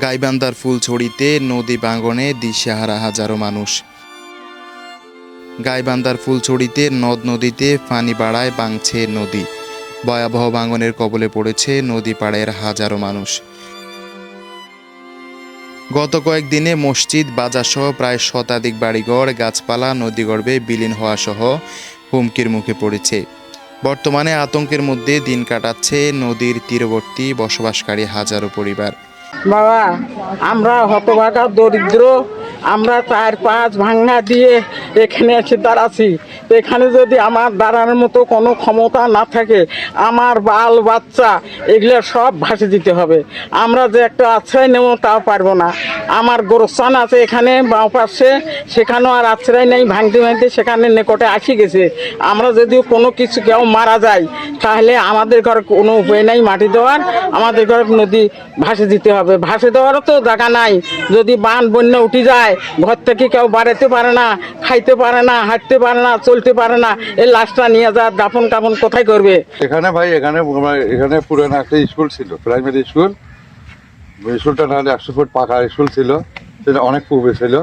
গাইবান্ধার ফুলছড়িতে নদী বাঙ্গনে দিশেহারা হাজারো মানুষ। গাইবান্ধার ফুলছড়িতে নদ নদীতে পানি বাড়ায় বাংছে নদী। ভয়াবহ বাঙ্গনের কবলে পড়েছে নদী পাড়ের হাজারো মানুষ। গত কয়েকদিনে মসজিদ, বাজারসহ প্রায় শতাধিক বাড়িঘর, গাছপালা, নদীগর্ভে বিলীন হওয়া সহ হুমকির মুখে পড়েছে। বর্তমানে আতঙ্কের মধ্যে দিন কাটাচ্ছে নদীর তীরবর্তী বসবাসকারী হাজারো পরিবার। বাবা আমরা হতভাগা দরিদ্র আমরা চার পাঁচ ভাঙা দিয়ে এখানে এসে দাঁড়াচ্ছি। তো এখানে যদি আমার দাঁড়ানোর মতো কোনো ক্ষমতা না থাকে, আমার বাল, বাচ্চা, এগুলো সব ভাসে দিতে হবে। আমরা যে একটা আশ্রয় নেব তাও পারব না। আমার গোরস্থান আছে এখানে, বাঁ পাশে, সেখানেও আর আশ্রয় নেই, ভাঙতে ভাঙতে সেখানে নিকটে আসি গেছে। আমরা যদিও কোনো কিছু কেউ মারা যায়, তাহলে আমাদের ঘরে কোনো উপায় নাই মাটি দেওয়ার, আমাদের ঘরে নদী ভাসে দিতে হবে। ভাসে দেওয়ারও তো জায়গা নাই। যদি বান, বন্যা উঠে যায় ঘর থেকে কেউ বাড়াতে পারে না খাইতে পারে না হাঁটতে পারে না চলতে পারে না। এই লাশটা নিয়ে যা দাফন কাফন কোথায় করবে? এখানে ভাই এখানে এখানে পুরানো একটা স্কুল ছিল প্রাইমারি স্কুল। ওই স্কুলটা নাহলে একশো ফুট পাকা স্কুল ছিল সেটা অনেক পূর্বে ছিল।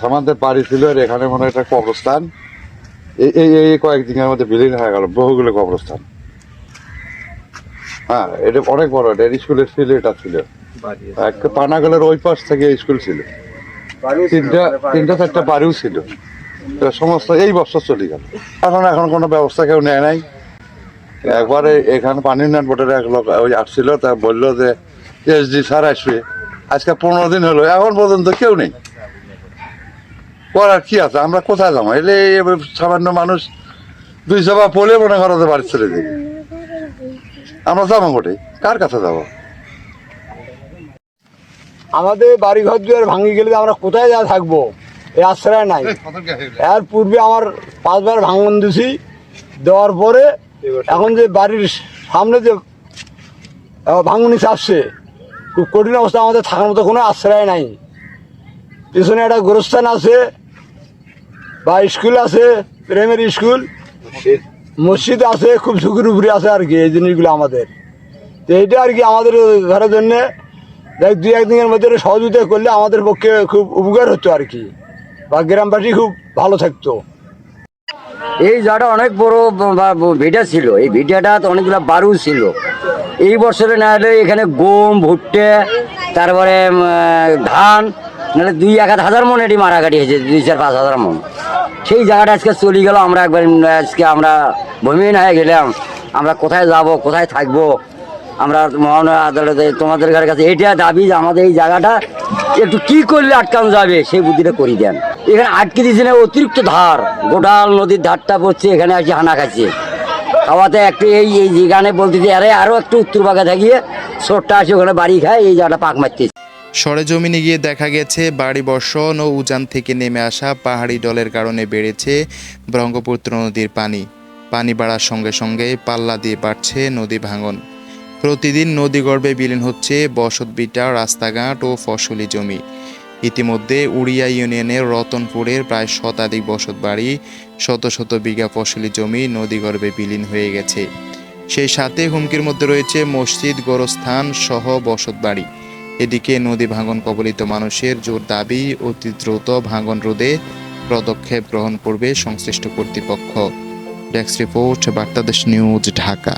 সামান্তের বাড়ি ছিল আর এখানে মনে হয় একটা কবরস্থান। এই এই এই কয়েকদিনের মধ্যে বিলীন হয়ে গেল বহুগুলো কবরস্থান। হ্যাঁ এটা অনেক বড় এটা স্কুলের ছিল। এটা ছিল একটা পানাগলের ওই পাশ থেকে স্কুল ছিল। তিনটা তিনটা চারটা বাড়িও ছিল। তো সমস্ত এই বছর চলে গেল। এখন এখন কোনো ব্যবস্থা কেউ নেয় নাই। একবারে এখানে পানি উন্নয়ন বোর্ডের এক লোক ওই আসছিল তা বলল যে এস এসডি স্যার আসবে। আজকে পনেরো দিন হলো এখন পর্যন্ত কেউ নেই। করার কি আছে? আমরা কোথায় যাব? এলে সামান্য মানুষ দুই সভা পড়লে মনে করো বাড়ি ছেড়ে দিবে আমরা যাব গোটে কার কাছে যাব? আমাদের বাড়ি ঘর দুয়ার ভাঙি গেলে আমরা কোথায় যা থাকব? এই আশ্রয় নাই। এর পূর্বে আমার পাঁচবার ভাঙন দিছি। দেওয়ার পরে এখন যে বাড়ির সামনে যে ভাঙনি চাপছে খুব কঠিন অবস্থা আমাদের থাকার মতো কোনো আশ্রয় নাই। পিছনে একটা গোরস্থান আছে বা স্কুল আছে প্রাইমারি স্কুল। মসজিদ। আছে খুব ঝুঁকির উপরে আছে আর কি এই জিনিসগুলো আমাদের। তো এইটা আর কি আমাদের ঘরের জন্যে দেখ দুই একদিনের মধ্যে সহযোগিতা করলে আমাদের পক্ষে খুব উপকার হতো আর কি। বা গ্রামবাসী খুব ভালো থাকতো। এই জায়গাটা অনেক বড় ভিটা ছিল। এই ভিটাটা অনেকগুলো বারু ছিল। এই বছরে না হলে এখানে গম, ভুট্টে, তারপরে ধান, নাহলে দুই এক হাজার মন এটি মারা কাটি হয়েছে, দুই চার পাঁচ হাজার মন। সেই জায়গাটা আজকে চলে গেল, আমরা একবার আজকে আমরা ভূমিহীন হয়ে গেলাম। আমরা কোথায় যাব, কোথায় থাকব? আমরা মহানগর আদালতে তোমাদের কাছে। এটা দাবি যে আমাদের এই জায়গাটা একটু কি করলে আটকানো যাবে, সেই বুদ্ধিটা করি দেন। এখানে আটকে দিয়েছে না, অতিরিক্ত ধার। গোটাল নদীর ধারটা পড়ছে, এখানে আসি হানা খাচ্ছে। খাওয়াতে একটু এই এই যেখানে বলতেছে, আরে আরও একটু উত্তর বাগা থাকিয়ে ছোট্ট আসে, ওখানে বাড়ি খায়, এই জায়গাটা পাক মারতেছে। সরেজমিনে গিয়ে দেখা গেছে, বাড়ি বর্ষণ ও উজান থেকে নেমে আসা পাহাড়ি ডলের কারণে বেড়েছে ব্রহ্মপুত্র নদীর পানি। পানি বাড়ার সঙ্গে সঙ্গে পাল্লা দিয়ে বাড়ছে নদী ভাঙন। প্রতিদিন নদীগর্ভে বিলীন হচ্ছে বসতভিটা রাস্তাঘাট ও ফসলি জমি। ইতিমধ্যে উড়িয়া ইউনিয়নের রতনপুরের প্রায় শতাধিক বসত বাড়ি শত শত বিঘা ফসলি জমি নদীগর্ভে বিলীন হয়ে গেছে। সেই সাথে হুমকির মধ্যে রয়েছে মসজিদ, গোরস্থান সহ বসত বাড়ি এদিকে নদী ভাঙন কবলিত মানুষের জোর দাবি, অতি দ্রুত ভাঙন রোধে পদক্ষেপ গ্রহণ করবে সংশ্লিষ্ট কর্তৃপক্ষ। Desk report, Bartadesh news, Dhaka.